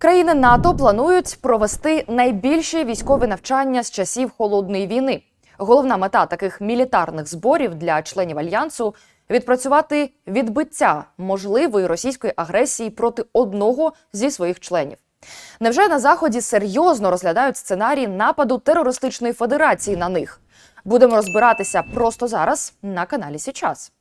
Країни НАТО планують провести найбільші військові навчання з часів холодної війни. Головна мета таких мілітарних зборів для членів альянсу відпрацювати відбиття можливої російської агресії проти одного зі своїх членів. Невже на заході серйозно розглядають сценарій нападу терористичної федерації на них? Будемо розбиратися просто зараз на каналі Січас.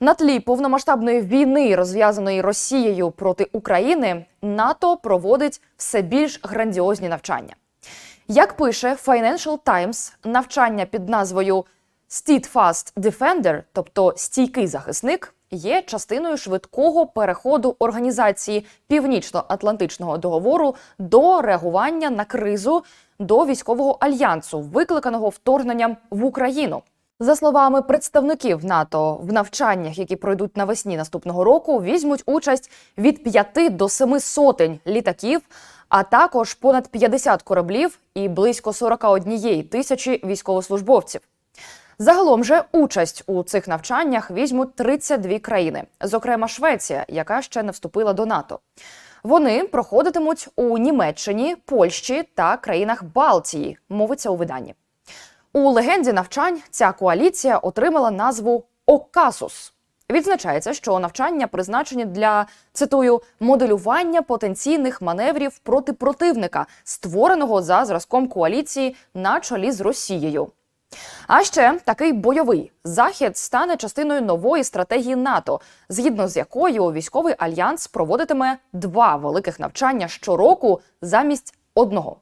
На тлі повномасштабної війни, розв'язаної Росією проти України, НАТО проводить все більш грандіозні навчання. Як пише Financial Times, навчання під назвою Steadfast Defender, тобто стійкий захисник, є частиною швидкого переходу організації Північно-Атлантичного договору до реагування на кризу до військового альянсу, викликаного вторгненням в Україну. За словами представників НАТО, в навчаннях, які пройдуть навесні наступного року, візьмуть участь від 5 до 7 сотень літаків, а також понад 50 кораблів і близько 41 тисячі військовослужбовців. Загалом же участь у цих навчаннях візьмуть 32 країни, зокрема Швеція, яка ще не вступила до НАТО. Вони проходитимуть у Німеччині, Польщі та країнах Балтії, мовиться у виданні. У легенді навчань ця коаліція отримала назву Окасус. Відзначається, що навчання призначені для цитую моделювання потенційних маневрів проти противника, створеного за зразком коаліції на чолі з Росією. А ще такий бойовий захід стане частиною нової стратегії НАТО, згідно з якою військовий альянс проводитиме два великих навчання щороку замість одного.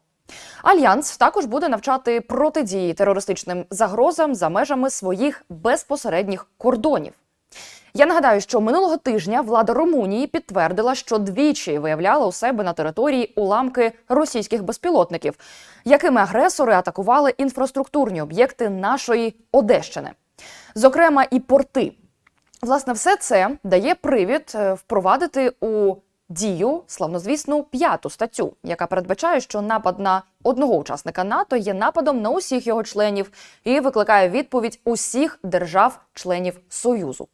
Альянс також буде навчати протидії терористичним загрозам за межами своїх безпосередніх кордонів. Я нагадаю, що минулого тижня влада Румунії підтвердила, що двічі виявляла у себе на території уламки російських безпілотників, якими агресори атакували інфраструктурні об'єкти нашої Одещини, зокрема і порти. Власне, все це дає привід е, впровадити у дію славнозвісну п'яту статтю, яка передбачає, що напад на одного учасника НАТО є нападом на усіх його членів і викликає відповідь усіх держав-членів Союзу.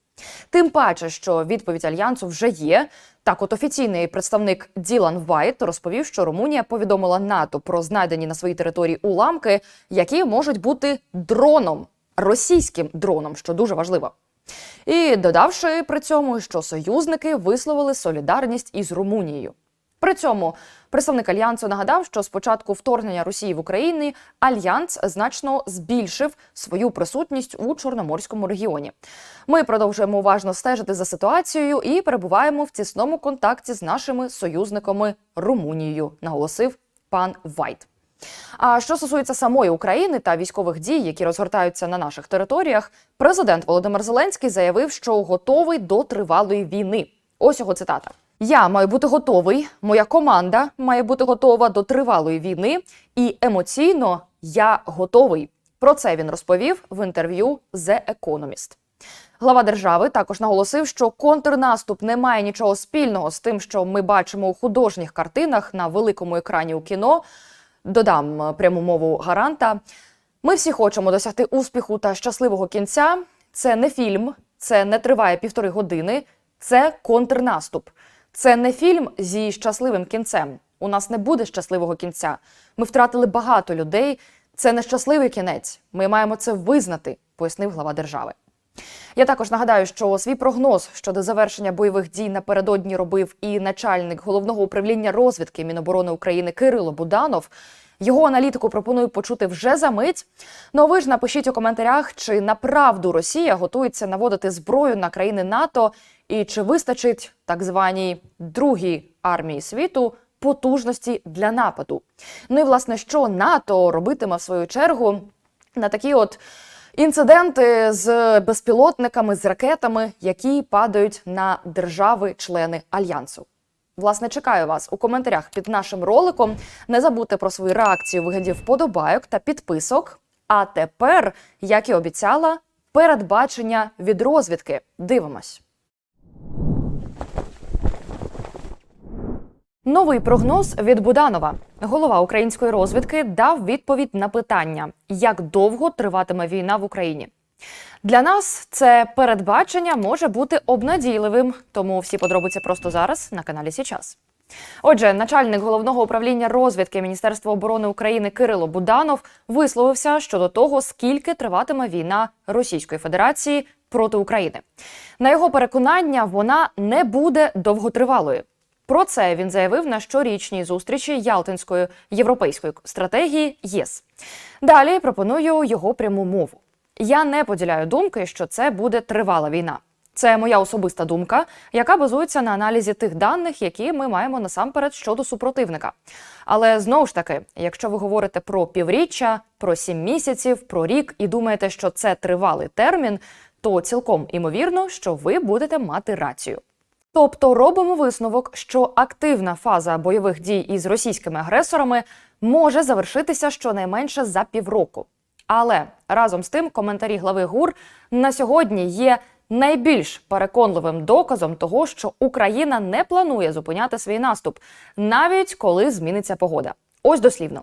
Тим паче, що відповідь альянсу вже є. Так, от офіційний представник Ділан Вайт розповів, що Румунія повідомила НАТО про знайдені на своїй території уламки, які можуть бути дроном, російським дроном, що дуже важливо. І додавши при цьому, що союзники висловили солідарність із Румунією. При цьому представник альянсу нагадав, що з початку вторгнення Росії в Україну альянс значно збільшив свою присутність у Чорноморському регіоні. Ми продовжуємо уважно стежити за ситуацією і перебуваємо в тісному контакті з нашими союзниками Румунією, наголосив пан Вайт. А що стосується самої України та військових дій, які розгортаються на наших територіях, президент Володимир Зеленський заявив, що готовий до тривалої війни. Ось його цитата. Я маю бути готовий, моя команда має бути готова до тривалої війни, і емоційно я готовий. Про це він розповів в інтерв'ю The Economist. Глава держави також наголосив, що контрнаступ не має нічого спільного з тим, що ми бачимо у художніх картинах на великому екрані у кіно. Додам е, пряму мову гаранта. Ми всі хочемо досягти успіху та щасливого кінця. Це не фільм, це не триває півтори години, це контрнаступ. Це не фільм зі щасливим кінцем. У нас не буде щасливого кінця. Ми втратили багато людей. Це не щасливий кінець. Ми маємо це визнати, пояснив глава держави. Я також нагадаю, що свій прогноз щодо завершення бойових дій напередодні робив і начальник головного управління розвідки Міноборони України Кирило Буданов. Його аналітику пропоную почути вже за мить. Ну а ви ж напишіть у коментарях, чи направду Росія готується наводити зброю на країни НАТО, і чи вистачить так званій другій армії світу потужності для нападу. Ну і власне, що НАТО робитиме в свою чергу на такі от. Інциденти з безпілотниками, з ракетами, які падають на держави-члени альянсу. Власне, чекаю вас у коментарях під нашим роликом. Не забудьте про свої реакції у вигляді вподобайок та підписок. А тепер, як і обіцяла, передбачення від розвідки. Дивимось. Новий прогноз від Буданова. Голова української розвідки дав відповідь на питання, як довго триватиме війна в Україні. Для нас це передбачення може бути обнадійливим, тому всі подробиці просто зараз на каналі Січас. Отже, начальник головного управління розвідки Міністерства оборони України Кирило Буданов висловився щодо того, скільки триватиме війна Російської Федерації проти України. На його переконання, вона не буде довготривалою. Про це він заявив на щорічній зустрічі Ялтинської європейської стратегії ЄС. Далі пропоную його пряму мову. Я не поділяю думки, що це буде тривала війна. Це моя особиста думка, яка базується на аналізі тих даних, які ми маємо насамперед щодо супротивника. Але знову ж таки, якщо ви говорите про півріччя, про сім місяців, про рік і думаєте, що це тривалий термін, то цілком імовірно, що ви будете мати рацію. Тобто робимо висновок, що активна фаза бойових дій із російськими агресорами може завершитися щонайменше за півроку. Але разом з тим коментарі глави ГУР на сьогодні є найбільш переконливим доказом того, що Україна не планує зупиняти свій наступ, навіть коли зміниться погода. Ось дослівно.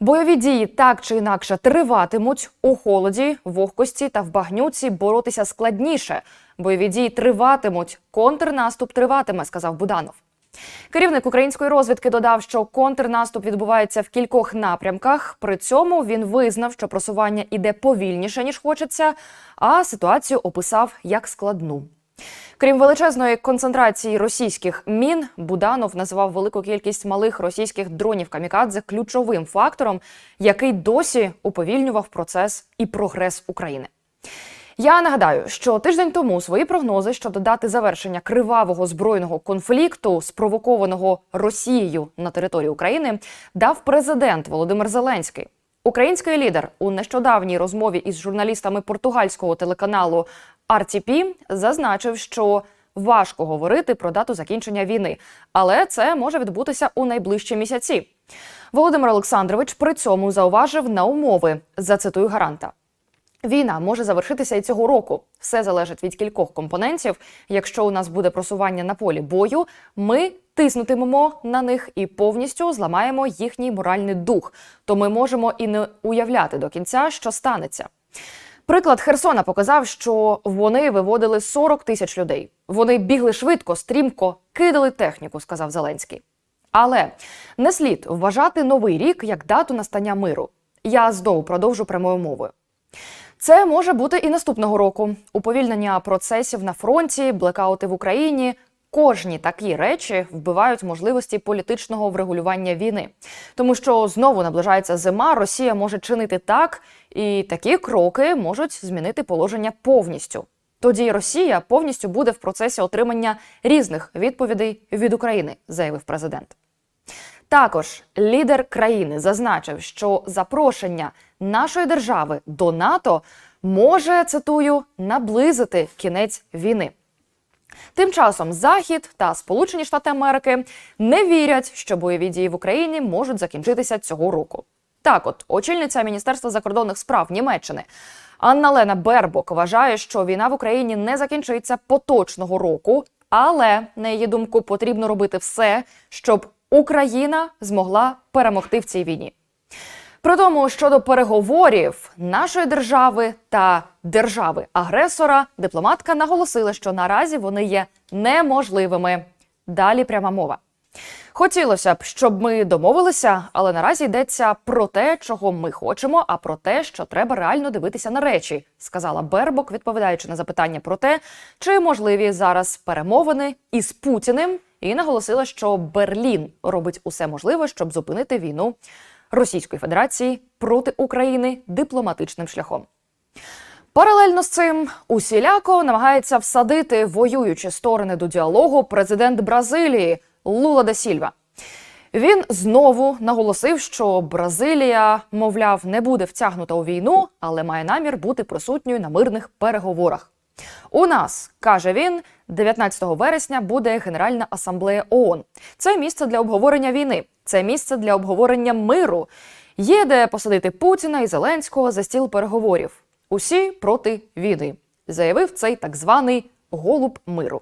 Бойові дії так чи інакше триватимуть у холоді, вогкості та в багнюці боротися складніше. Бойові дії триватимуть, контрнаступ триватиме, сказав Буданов. Керівник української розвідки додав, що контрнаступ відбувається в кількох напрямках. При цьому він визнав, що просування іде повільніше ніж хочеться, а ситуацію описав як складну. Крім величезної концентрації російських мін, Буданов назвав велику кількість малих російських дронів камікадзе ключовим фактором, який досі уповільнював процес і прогрес України. Я нагадаю, що тиждень тому свої прогнози щодо дати завершення кривавого збройного конфлікту, спровокованого Росією на території України, дав президент Володимир Зеленський. Український лідер у нещодавній розмові із журналістами португальського телеканалу RTP зазначив, що важко говорити про дату закінчення війни, але це може відбутися у найближчі місяці. Володимир Олександрович при цьому зауважив на умови. Зацитую гаранта. Війна може завершитися і цього року. Все залежить від кількох компонентів. Якщо у нас буде просування на полі бою, ми тиснутимемо на них і повністю зламаємо їхній моральний дух. То ми можемо і не уявляти до кінця, що станеться. Приклад Херсона показав, що вони виводили 40 тисяч людей. Вони бігли швидко, стрімко, кидали техніку, сказав Зеленський. Але не слід вважати новий рік як дату настання миру. Я знову продовжу прямою мовою. Це може бути і наступного року. Уповільнення процесів на фронті, блекаути в Україні. Кожні такі речі вбивають можливості політичного врегулювання війни, тому що знову наближається зима. Росія може чинити так, і такі кроки можуть змінити положення повністю. Тоді Росія повністю буде в процесі отримання різних відповідей від України, заявив президент. Також лідер країни зазначив, що запрошення нашої держави до НАТО може цитую наблизити кінець війни. Тим часом Захід та Сполучені Штати Америки не вірять, що бойові дії в Україні можуть закінчитися цього року. Так, от очільниця Міністерства закордонних справ Німеччини Анна Лена Бербок вважає, що війна в Україні не закінчиться поточного року, але на її думку потрібно робити все, щоб Україна змогла перемогти в цій війні. При тому щодо переговорів нашої держави та держави-агресора, дипломатка наголосила, що наразі вони є неможливими. Далі пряма мова. Хотілося б, щоб ми домовилися, але наразі йдеться про те, чого ми хочемо, а про те, що треба реально дивитися на речі, сказала Бербок, відповідаючи на запитання про те, чи можливі зараз перемовини із Путіним, і наголосила, що Берлін робить усе можливе, щоб зупинити війну Російської Федерації проти України дипломатичним шляхом. Паралельно з цим усіляко намагається всадити воюючі сторони до діалогу президент Бразилії Лула да Сільва. Він знову наголосив, що Бразилія, мовляв, не буде втягнута у війну, але має намір бути присутньою на мирних переговорах. У нас каже він, 19 вересня буде Генеральна асамблея ООН. Це місце для обговорення війни, це місце для обговорення миру. Є де посадити Путіна і Зеленського за стіл переговорів. Усі проти війни, заявив цей так званий голуб миру.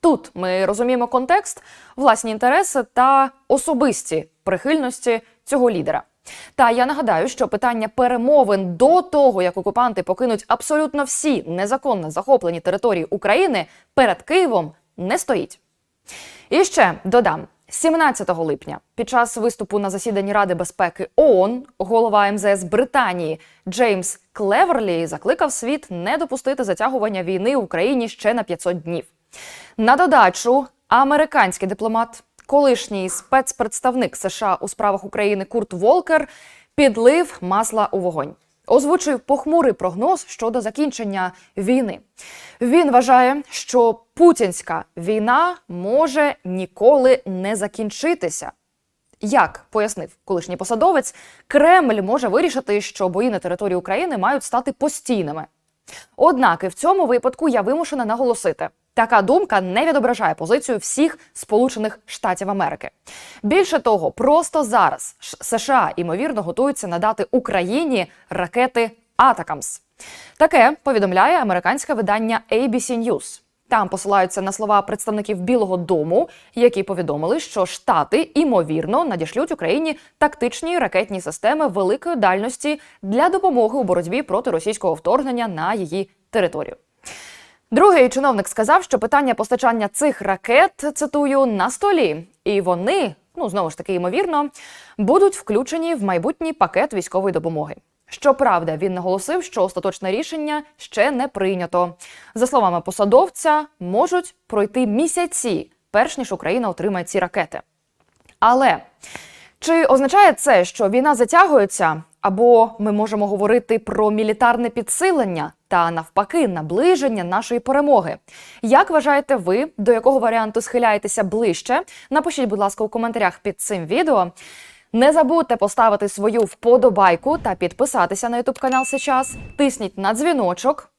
Тут ми розуміємо контекст, власні інтереси та особисті прихильності цього лідера. Та я нагадаю, що питання перемовин до того, як окупанти покинуть абсолютно всі незаконно захоплені території України перед Києвом, не стоїть. І ще додам: 17 липня під час виступу на засіданні Ради безпеки ООН голова МЗС Британії Джеймс Клеверлі закликав світ не допустити затягування війни в Україні ще на 500 днів. На додачу, американський дипломат, колишній спецпредставник США у справах України Курт Волкер підлив масла у вогонь. Озвучив похмурий прогноз щодо закінчення війни. Він вважає, що путінська війна може ніколи не закінчитися. Як пояснив колишній посадовець, Кремль може вирішити, що бої на території України мають стати постійними. Однак і в цьому випадку я вимушена наголосити. Така думка не відображає позицію всіх Сполучених Штатів Америки. Більше того, просто зараз США ймовірно готуються надати Україні ракети Атакамс. Таке повідомляє американське видання ABC News. Там посилаються на слова представників Білого Дому, які повідомили, що Штати імовірно надішлють Україні тактичні ракетні системи великої дальності для допомоги у боротьбі проти російського вторгнення на її територію. Другий чиновник сказав, що питання постачання цих ракет цитую на столі, і вони, ну знову ж таки, ймовірно, будуть включені в майбутній пакет військової допомоги. Щоправда, він наголосив, що остаточне рішення ще не прийнято. За словами посадовця, можуть пройти місяці, перш ніж Україна отримає ці ракети. Але чи означає це, що війна затягується, або ми можемо говорити про мілітарне підсилення та навпаки наближення нашої перемоги? Як вважаєте ви, до якого варіанту схиляєтеся ближче? Напишіть, будь ласка, у коментарях під цим відео. Не забудьте поставити свою вподобайку та підписатися на YouTube канал сейчас. Тисніть на дзвіночок.